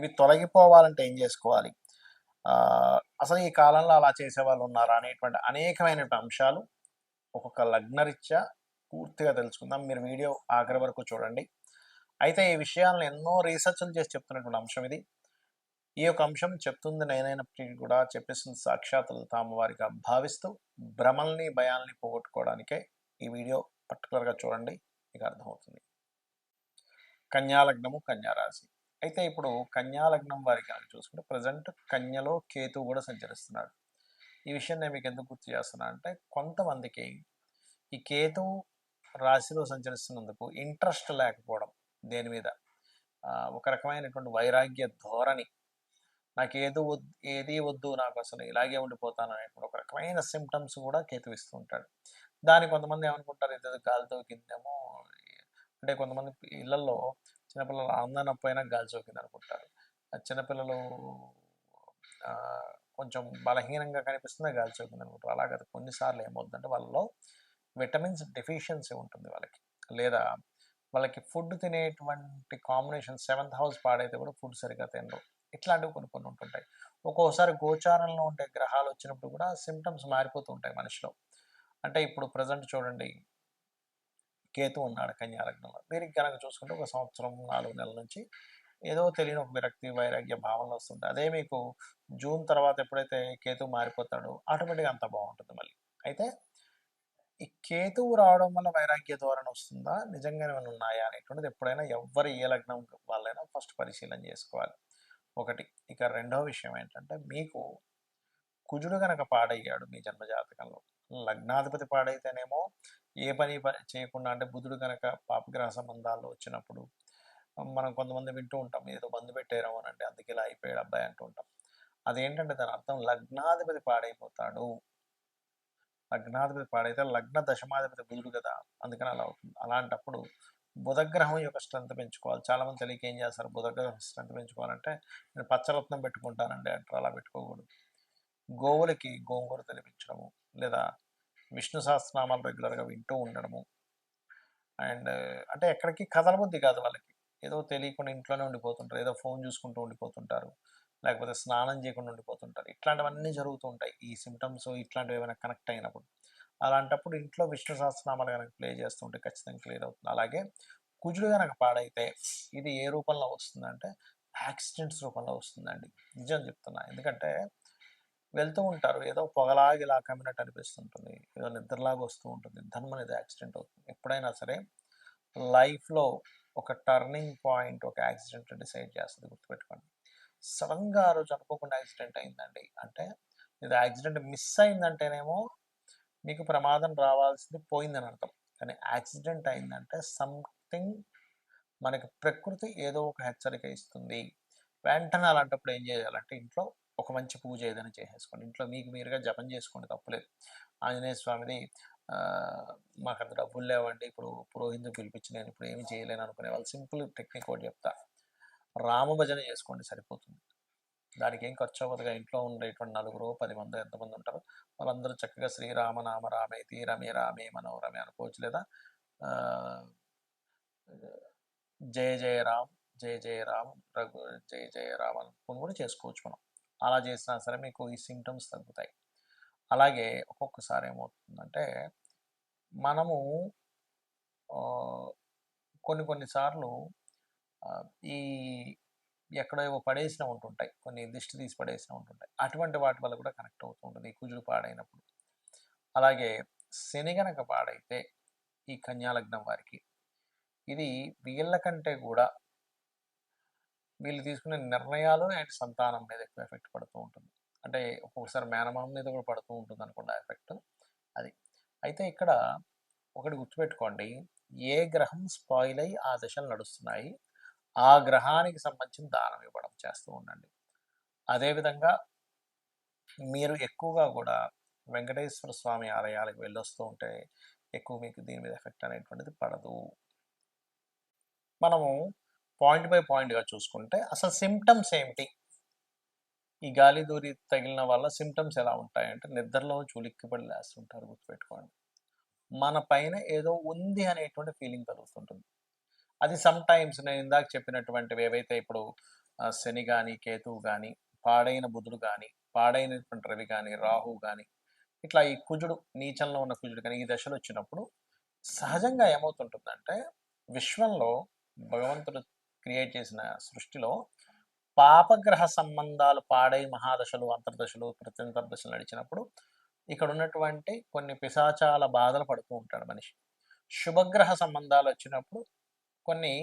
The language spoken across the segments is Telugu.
ఇవి తొలగిపోవాలంటే ఏం చేసుకోవాలి? అసలు ఈ కాలంలో అలా చేసే వాళ్ళు ఉన్నారా అనేటువంటి అనేకమైనటువంటి అంశాలు ఒక్కొక్క లగ్నరీత్యా పూర్తిగా తెలుసుకుందాం. మీరు వీడియో ఆఖరి వరకు చూడండి. అయితే ఈ విషయాలను ఎన్నో రీసెర్చ్లు చేసి చెప్తున్నటువంటి అంశం ఇది. ఈ యొక్క అంశం చెప్తుంది నేనైనప్పటికీ కూడా చెప్పేసింది సాక్షాత్ వారిగా భావిస్తూ భ్రమల్ని భయాల్ని పోగొట్టుకోవడానికే ఈ వీడియో పర్టికులర్గా చూడండి. మీకు అర్థమవుతుంది. కన్యాలగ్నము కన్యారాశి. అయితే ఇప్పుడు కన్యాలగ్నం వారికి కనుక చూసుకుంటే ప్రజెంట్ కన్యలో కేతు కూడా సంచరిస్తున్నాడు. ఈ విషయం నేను మీకు ఎందుకు గుర్తు చేస్తున్నా అంటే కొంతమందికి ఈ కేతు రాశిలో సంచరిస్తున్నందుకు ఇంట్రెస్ట్ లేకపోవడం దేని మీద? ఒక రకమైనటువంటి వైరాగ్య ధోరణి. నాకు ఏదో వద్దు ఏది వద్దు నాకు అసలు ఇలాగే ఉండిపోతాను అనేటువంటి ఒక రకమైన సిమ్టమ్స్ కూడా కేతు ఉంటాడు. దాన్ని కొంతమంది ఏమనుకుంటారు? ఇది గాలితో కిందేమో అంటే కొంతమంది ఇళ్ళలో చిన్నపిల్లలు అందనపోయినా గాలి సోకింది అనుకుంటారు. చిన్నపిల్లలు కొంచెం బలహీనంగా కనిపిస్తుందా గాలి సోకింది అనుకుంటారు. అలాగే కొన్నిసార్లు ఏమవుతుందంటే వాళ్ళలో విటమిన్స్ డెఫిషియన్సీ ఉంటుంది వాళ్ళకి. లేదా వాళ్ళకి ఫుడ్ తినేటువంటి కాంబినేషన్ సెవెంత్ హౌస్ పాడైతే కూడా ఫుడ్ సరిగ్గా తినరు. ఇట్లాంటివి కొన్ని కొన్ని ఉంటుంటాయి. ఒక్కోసారి గోచారంలో ఉండే గ్రహాలు వచ్చినప్పుడు కూడా సిమ్టమ్స్ మారిపోతూ ఉంటాయి మనిషిలో. అంటే ఇప్పుడు ప్రజెంట్ చూడండి కేతు ఉన్నాడు కన్యా లగ్నంలో కనుక చూసుకుంటే ఒక సంవత్సరం నాలుగు నెలల నుంచి ఏదో తెలియని ఒక విరక్తి వైరాగ్య భావనలు వస్తుంటాయి. అదే మీకు జూన్ తర్వాత ఎప్పుడైతే కేతు మారిపోతాడో ఆటోమేటిక్గా అంత బాగుంటుంది మళ్ళీ. అయితే ఈ కేతువు రావడం వల్ల వైరాగ్య ధోరణ వస్తుందా? నిజంగానే ఏమైనా ఉన్నాయా? అనేటువంటిది ఎప్పుడైనా ఎవరు ఏ లగ్నం వాళ్ళైనా ఫస్ట్ పరిశీలన చేసుకోవాలి. ఒకటి ఇక రెండవ విషయం ఏంటంటే మీకు కుజుడు కనుక పాడయ్యాడు మీ జన్మ జాతకంలో లగ్నాధిపతి పాడైతేనేమో ఏ పని చేయకుండా అంటే బుధుడు కనుక పాపగ్రహ సంబంధాల్లో వచ్చినప్పుడు మనం కొంతమంది వింటూ ఉంటాం. ఏదో బంధు పెట్టారు అని అంటే అందుకే ఇలా అయిపోయాడు అబ్బాయి అంటూ ఉంటాం. అదేంటంటే దాని అర్థం లగ్నాధిపతి పాడైపోతాడు. లగ్నాధిపతి పాడైతే లగ్న దశమాధిపతి బుధుడు కదా! అందుకని అలా అవుతుంది. అలాంటప్పుడు బుధగ్రహం యొక్క స్ట్రెంత్ పెంచుకోవాలి. చాలా మంది తెలియక ఏం చేస్తారు? బుధగ్రహం స్ట్రెంత్ పెంచుకోవాలంటే నేను పచ్చరత్నం పెట్టుకుంటానండి అంటారు. అలా పెట్టుకోకూడదు. గోవులకి గోంగూర తినిపించడము లేదా విష్ణు సహస్రనామాలు రెగ్యులర్గా వింటూ ఉండడము. అండ్ అంటే ఎక్కడికి కదలబుద్ధి కాదు వాళ్ళకి. ఏదో తెలియకుండా ఇంట్లోనే ఉండిపోతుంటారు. ఏదో ఫోన్ చూసుకుంటూ ఉండిపోతుంటారు. లేకపోతే స్నానం చేయకుండా ఉండిపోతుంటారు. ఇట్లాంటివన్నీ జరుగుతూ ఉంటాయి. ఈ సిమ్టమ్స్ ఇట్లాంటివి ఏమైనా కనెక్ట్ అయినప్పుడు. అలాంటప్పుడు ఇంట్లో విష్ణు సహస్రనామాలు కనుక ప్లే చేస్తుంటే ఖచ్చితంగా క్లియర్ అవుతుంది. అలాగే కుజుడు కనుక పాడైతే ఇది ఏ రూపంలో వస్తుందంటే యాక్సిడెంట్స్ రూపంలో వస్తుందండి. నిజం చెప్తున్నా. ఎందుకంటే వెళ్తూ ఉంటారు. ఏదో పొగలాగి ఇలా కమ్మినట్టు అనిపిస్తుంటుంది. ఏదో నిద్రలాగా వస్తూ ఉంటుంది. ధర్మం అనేది యాక్సిడెంట్ అవుతుంది. ఎప్పుడైనా సరే లైఫ్లో ఒక టర్నింగ్ పాయింట్ ఒక యాక్సిడెంట్ డిసైడ్ చేస్తుంది. గుర్తుపెట్టుకోండి. సడన్గా ఆ రోజు అనుకోకుండా యాక్సిడెంట్ అయిందండి. అంటే ఇది యాక్సిడెంట్ మిస్ అయిందంటేనేమో మీకు ప్రమాదం రావాల్సింది పోయిందని అర్థం. కానీ యాక్సిడెంట్ అయిందంటే సంథింగ్ మనకి ప్రకృతి ఏదో ఒక హెచ్చరిక ఇస్తుంది. వెంటనే అలాంటప్పుడు ఏం చేయాలంటే ఇంట్లో ఒక మంచి పూజ ఏదైనా చేసేసుకోండి. ఇంట్లో మీకు మీరుగా జపం చేసుకోండి తప్పులేదు. ఆంజనేయ స్వామిది మాకు అంత డబ్బులు లేవండి. ఇప్పుడు పురోహితుడు పిలిపించి నేను ఇప్పుడు ఏమి చేయలేను అనుకునే వాళ్ళు సింపుల్ టెక్నిక్ ఒకటి చెప్తా. రామభజన చేసుకోండి సరిపోతుంది. దానికి ఏం ఖర్చు అవ్వదుగా? ఇంట్లో ఉండేటువంటి నలుగురు పది మంది ఎంతమంది ఉంటారు? వాళ్ళందరూ చక్కగా శ్రీరామనామ రామేతి రమే రామే మనోరమే అనుకోవచ్చు లేదా? జయ జయ రామ్ జయ జయ రామ్ రఘు జయ జయ రామ్ అనుకుని కూడా చేసుకోవచ్చు మనం. అలా చేసినా సరే మీకు ఈ సిమ్టమ్స్ తగ్గుతాయి. అలాగే ఒక్కొక్కసారి ఏమవుతుందంటే మనము కొన్ని కొన్నిసార్లు ఈ ఎక్కడో ఏవో పడేసిన ఉంటుంటాయి. కొన్ని దిష్టి తీసి పడేసిన ఉంటుంటాయి. అటువంటి వాటి వల్ల కూడా కనెక్ట్ అవుతూ ఉంటుంది కుజుడు పాడైనప్పుడు. అలాగే శని గనక పాడైతే ఈ కన్యాలగ్నం వారికి ఇది వీళ్ళ కంటే కూడా వీళ్ళు తీసుకునే నిర్ణయాలు అండ్ సంతానం మీద ఎక్కువ ఎఫెక్ట్ పడుతూ ఉంటుంది. అంటే ఒక్కొక్కసారి మేనమామ మీద కూడా పడుతూ ఉంటుంది అనుకోండి ఎఫెక్ట్. అది. అయితే ఇక్కడ ఒకటి గుర్తుపెట్టుకోండి. ఏ గ్రహం స్పాయిల్ అయ్యి ఆ దశలు నడుస్తున్నాయి ఆ గ్రహానికి సంబంధించిన దానం ఇవ్వడం చేస్తూ ఉండండి. అదేవిధంగా మీరు ఎక్కువగా కూడా వెంకటేశ్వర స్వామి ఆలయాలకు వెళ్ళొస్తూ ఉంటే ఎక్కువ మీకు దీని మీద ఎఫెక్ట్ అనేటువంటిది పడదు. మనము పాయింట్ బై పాయింట్గా చూసుకుంటే అసలు సిమ్టమ్స్ ఏమిటి ఈ గాలి దూరి తగిలిన వల్ల సిమ్టమ్స్ ఎలా ఉంటాయంటే నిద్రలో చులిక్కిపడి లేస్తుంటారు గుర్తుపెట్టుకోండి. మన పైన ఏదో ఉంది అనేటువంటి ఫీలింగ్ కలుగుతుంటుంది. అది సమ్ టైమ్స్ నేను ఇందాక చెప్పినటువంటివి ఏవైతే ఇప్పుడు శని కానీ కేతువు కానీ పాడైన బుధుడు కానీ పాడైనటువంటి రవి కానీ రాహు కానీ ఇట్లా ఈ కుజుడు నీచంలో ఉన్న కుజుడు కానీ ఈ దశలు వచ్చినప్పుడు సహజంగా ఏమవుతుంటుందంటే విశ్వంలో భగవంతుడు క్రియేట్ చేసిన సృష్టిలో పాపగ్రహ సంబంధాలు పాడై మహాదశలు అంతర్దశలు ప్రత్యంతర్దశలు నడిచినప్పుడు ఇక్కడ ఉన్నటువంటి కొన్ని పిశాచాల బాధలు పడుతూ ఉంటాడు మనిషి. శుభగ్రహ సంబంధాలు వచ్చినప్పుడు కొన్ని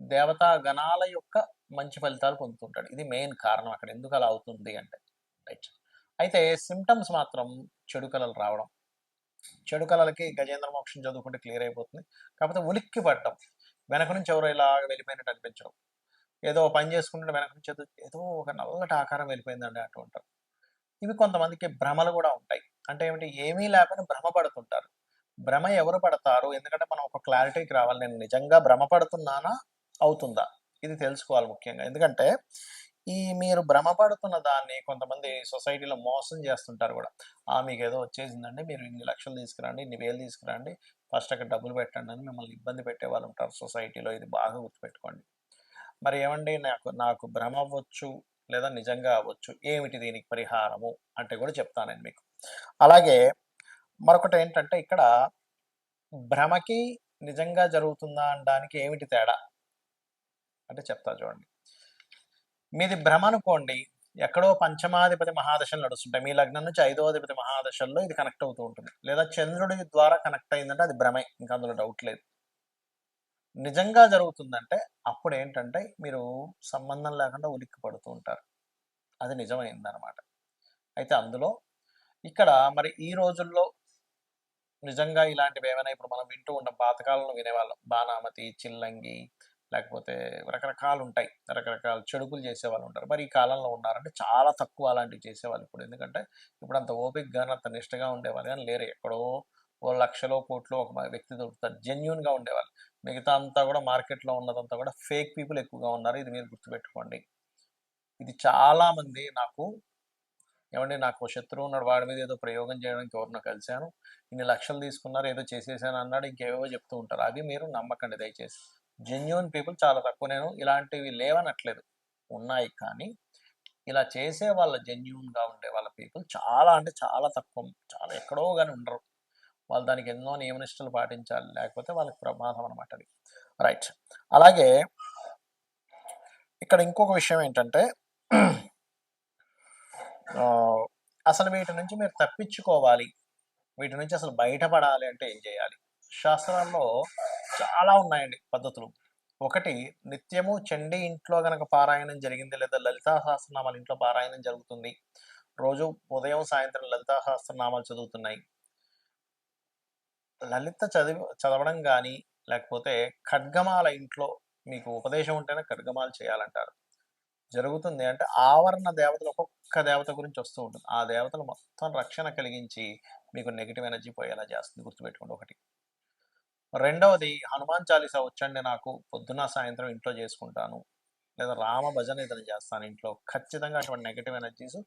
దేవతా గణాల యొక్క మంచి ఫలితాలు పొందుతుంటాడు. ఇది మెయిన్ కారణం అక్కడ. ఎందుకు అలా అవుతుంది అంటే రైట్ అయితే సిమ్టమ్స్ మాత్రం చెడు కళలు రావడం. చెడు కళలకి గజేంద్ర మోక్షం చదువుకుంటే క్లియర్ అయిపోతుంది. కాకపోతే ఉలిక్కి పడటం వెనక నుంచి ఎవరో ఇలా వెళ్ళిపోయినట్టు అనిపించడం. ఏదో పని చేసుకుంటే వెనక నుంచి ఏదో ఏదో ఒక నల్లటి ఆకారం వెళ్ళిపోయిందండి అంటూ ఉంటారు ఇవి కొంతమందికి భ్రమలు కూడా ఉంటాయి. అంటే ఏమిటి? ఏమీ లేకుండా భ్రమ పడుతుంటారు భ్రమ ఎవరు పడతారు? ఎందుకంటే మనం ఒక క్లారిటీకి రావాలి. నేను నిజంగా భ్రమ పడుతున్నానా అవుతుందా? ఇది తెలుసుకోవాలి ముఖ్యంగా. ఎందుకంటే ఈ మీరు భ్రమపడుతున్న దాన్ని కొంతమంది సొసైటీలో మోసం చేస్తుంటారు కూడా. ఆ మీకు ఏదో వచ్చేసిందండి మీరు ఇన్ని లక్షలు తీసుకురండి ఇన్ని వేలు తీసుకురండి ఫస్ట్ అక్కడ డబ్బులు పెట్టండి అని మిమ్మల్ని ఇబ్బంది పెట్టే వాళ్ళు ఉంటారు సొసైటీలో. ఇది బాగా గుర్తుపెట్టుకోండి. మరి ఏమండి నాకు నాకు భ్రమ అవ్వచ్చు లేదా నిజంగా అవ్వచ్చు ఏమిటి దీనికి పరిహారము అంటే కూడా చెప్తానండి మీకు. అలాగే మరొకటి ఏంటంటే ఇక్కడ భ్రమకి నిజంగా జరుగుతుందా అనడానికి ఏమిటి తేడా? అంటే చెప్తా చూడండి. మీది భ్రమ అనుకోండి ఎక్కడో పంచమాధిపతి మహాదశలు నడుస్తుంటాయి. మీ లగ్నం నుంచి ఐదో అధిపతి మహాదశల్లో ఇది కనెక్ట్ అవుతూ ఉంటుంది. లేదా చంద్రుడి ద్వారా కనెక్ట్ అయిందంటే అది భ్రమే ఇంకా అందులో డౌట్ లేదు. నిజంగా జరుగుతుందంటే అప్పుడు ఏంటంటే మీరు సంబంధం లేకుండా ఉలిక్కి పడుతూ ఉంటారు. అది నిజమైందనమాట అయితే అందులో ఇక్కడ మరి ఈ రోజుల్లో నిజంగా ఇలాంటివి ఏమైనా ఇప్పుడు మనం వింటూ ఉంటాం. పాతకాలను వినేవాళ్ళం. బాణామతి చిల్లంగి లేకపోతే రకరకాలు ఉంటాయి. రకరకాల చెడుకులు చేసేవాళ్ళు ఉంటారు. మరి ఈ కాలంలో ఉన్నారంటే చాలా తక్కువ అలాంటివి చేసేవాళ్ళు ఇప్పుడు. ఎందుకంటే ఇప్పుడు అంత ఓపిక కానీ అంత నిష్టగా ఉండేవాళ్ళు కానీ లేరు. ఎక్కడో ఓ లక్షలో కోట్లో ఒక వ్యక్తి దొరుకుతారు. జెన్యున్గా ఉండేవాళ్ళు. మిగతా అంతా కూడా మార్కెట్లో ఉన్నదంతా కూడా ఫేక్ పీపుల్ ఎక్కువగా ఉన్నారు. ఇది మీరు గుర్తుపెట్టుకోండి. ఇది చాలామంది నాకు ఏమండి నాకు శత్రువు ఉన్నాడు. వాడి మీద ఏదో ప్రయోగం చేయడానికి ఎవరినో కలిశాను. ఇన్ని లక్షలు తీసుకున్నారు ఏదో చేసేసాను అన్నాడు. ఇంకేవో చెప్తూ ఉంటారు. అది మీరు నమ్మకండి దయచేసి. జెన్యున్ పీపుల్ చాలా తక్కువ. నేను ఇలాంటివి లేవనట్లేదు. ఉన్నాయి కానీ ఇలా చేసే వాళ్ళ జెన్యున్గా ఉండే వాళ్ళ పీపుల్ చాలా అంటే చాలా తక్కువ. చాలా ఎక్కడో కానీ ఉండరు. వాళ్ళు దానికి ఎన్నో నియమనిష్టలు పాటించాలి. లేకపోతే వాళ్ళకి ప్రమాదం అనమాట అది. రైట్ అలాగే ఇక్కడ ఇంకొక విషయం ఏంటంటే అసలు వీటి నుంచి మీరు తప్పించుకోవాలి. వీటి నుంచి అసలు బయటపడాలి అంటే ఏం చేయాలి? శాస్త్రాల్లో చాలా ఉన్నాయండి పద్ధతులు. ఒకటి నిత్యము చండీ ఇంట్లో గనక పారాయణం జరిగింది లేదా లలితా సహస్రనామాలు ఇంట్లో పారాయణం జరుగుతుంది. రోజు ఉదయం సాయంత్రం లలితా సహస్రనామాలు చదువుతున్నాయి. లలిత చదివి చదవడం కానీ లేకపోతే ఖడ్గమాల ఇంట్లో మీకు ఉపదేశం ఉంటేనే ఖడ్గమాలు చేయాలంటారు. జరుగుతుంది అంటే ఆవరణ దేవతలు ఒక్కొక్క దేవత గురించి వస్తూ ఉంటుంది. ఆ దేవతలు మొత్తం రక్షణ కలిగించి మీకు నెగిటివ్ ఎనర్జీ పోయేలా చేస్తుంది గుర్తుపెట్టుకోండి ఒకటి. రెండవది హనుమాన్ చాలీసా వచ్చండి నాకు. పొద్దున సాయంత్రం ఇంట్లో చేసుకుంటాను. లేదా రామ భజన ఏదైనా చేస్తాను ఇంట్లో. ఖచ్చితంగా అటువంటి నెగిటివ్ ఎనర్జీస్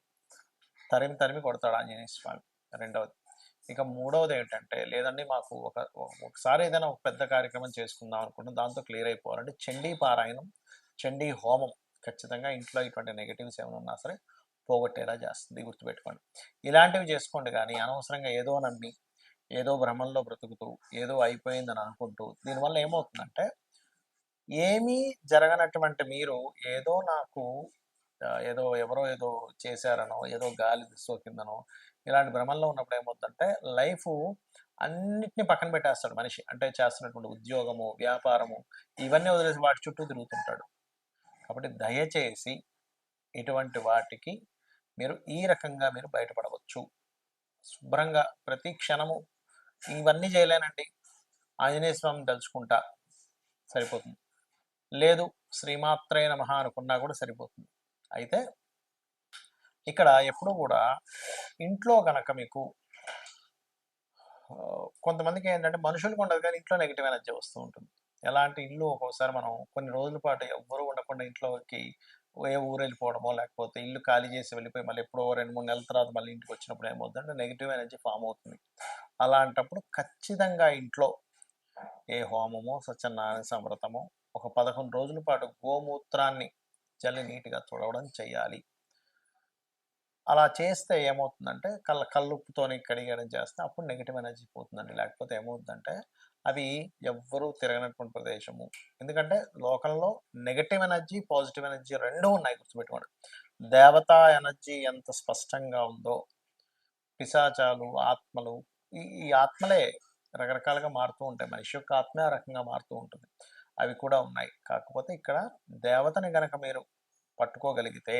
తరిమి తరిమి కొడతాడు ఆంజనేయ స్వామి. రెండవది. ఇక మూడవది ఏంటంటే లేదండి మాకు ఒక ఒకసారి ఏదైనా ఒక పెద్ద కార్యక్రమం చేసుకుందాం అనుకుంటే దాంతో క్లియర్ అయిపోవాలంటే చండీ పారాయణం చండీ హోమం ఖచ్చితంగా ఇంట్లో ఇటువంటి నెగిటివ్స్ ఏమైనా ఉన్నా సరే పోగొట్టేలా చేస్తుంది. గుర్తుపెట్టుకోండి. ఇలాంటివి చేసుకోండి కానీ అనవసరంగా ఏదో నమ్మి ఏదో భ్రమంలో బ్రతుకుతూ ఏదో అయిపోయిందని అనుకుంటూ దీనివల్ల ఏమవుతుందంటే ఏమీ జరగనటువంటి మీరు ఏదో నాకు ఏదో ఎవరో ఏదో చేశారనో ఏదో గాలి సోకిందనో ఇలాంటి భ్రమంలో ఉన్నప్పుడు ఏమవుతుందంటే లైఫ్ అన్నిటిని పక్కన పెట్టేస్తాడు మనిషి. అంటే చేస్తున్నటువంటి ఉద్యోగము వ్యాపారము ఇవన్నీ వదిలేసి వాటి చుట్టూ తిరుగుతుంటాడు. కాబట్టి దయచేసి ఇటువంటి వాటికి మీరు ఈ రకంగా మీరు బయటపడవచ్చు. శుభ్రంగా ప్రతి క్షణము ఇవన్నీ చేయలేనండి. ఆంజనేయ స్వామిని తలుచుకుంటా సరిపోతుంది. లేదు శ్రీమాత్రే నమః అనుకున్నా కూడా సరిపోతుంది. అయితే ఇక్కడ ఎప్పుడు కూడా ఇంట్లో కనుక మీకు కొంతమందికి ఏంటంటే మనుషులకు ఉండదు కానీ ఇంట్లో నెగిటివ్ ఎనర్జీ వస్తూ ఉంటుంది. ఎలాంటి ఇల్లు ఒక్కోసారి మనం కొన్ని రోజుల పాటు ఎవ్వరూ ఉండకుండా ఇంట్లోకి ఏ ఊరు వెళ్ళిపోవడమో లేకపోతే ఇల్లు ఖాళీ చేసి వెళ్ళిపోయి మళ్ళీ ఎప్పుడో రెండు మూడు నెలల తర్వాత మళ్ళీ ఇంటికి వచ్చినప్పుడు ఏమవుతుందంటే నెగిటివ్ ఎనర్జీ ఫామ్ అవుతుంది. అలాంటప్పుడు ఖచ్చితంగా ఇంట్లో ఏ హోమమో సత్యనారాయణ సమృతమో ఒక పదకొండు రోజుల పాటు గోమూత్రాన్ని చల్లి నీట్గా తుడవడం చేయాలి అలా చేస్తే ఏమవుతుందంటే కళ్ళ కల్లుప్పుతోని కడిగడం చేస్తే అప్పుడు నెగిటివ్ ఎనర్జీ పోతుందండి. లేకపోతే ఏమవుతుందంటే అవి ఎవ్వరూ తిరగనటువంటి ప్రదేశము. ఎందుకంటే లోకంలో నెగటివ్ ఎనర్జీ పాజిటివ్ ఎనర్జీ రెండూ ఉన్నాయి గుర్తుపెట్టుకోండి. దేవతా ఎనర్జీ ఎంత స్పష్టంగా ఉందో పిశాచాలు ఆత్మలు ఈ ఈ ఆత్మలే రకరకాలుగా మారుతూ ఉంటాయి. మనిషి యొక్క ఆత్మ రకంగా మారుతూ ఉంటుంది. అవి కూడా ఉన్నాయి. కాకపోతే ఇక్కడ దేవతని గనక మీరు పట్టుకోగలిగితే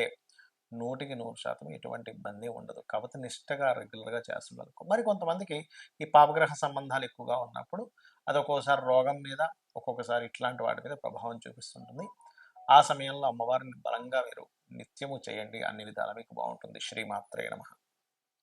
నూటికి నూరు శాతం ఎటువంటి ఇబ్బంది ఉండదు. కాకపోతే నిష్టగా రెగ్యులర్గా చేస్తున్నారు మరి కొంతమందికి ఈ పాపగ్రహ సంబంధాలు ఎక్కువగా ఉన్నప్పుడు అది ఒక్కోసారి రోగం మీద ఒక్కొక్కసారి ఇట్లాంటి వాటి మీద ప్రభావం చూపిస్తుంటుంది. ఆ సమయంలో అమ్మవారిని బలంగా మీరు నిత్యము చేయండి. అన్ని విధాలు మీకు బాగుంటుంది. శ్రీమాత్రే నమ.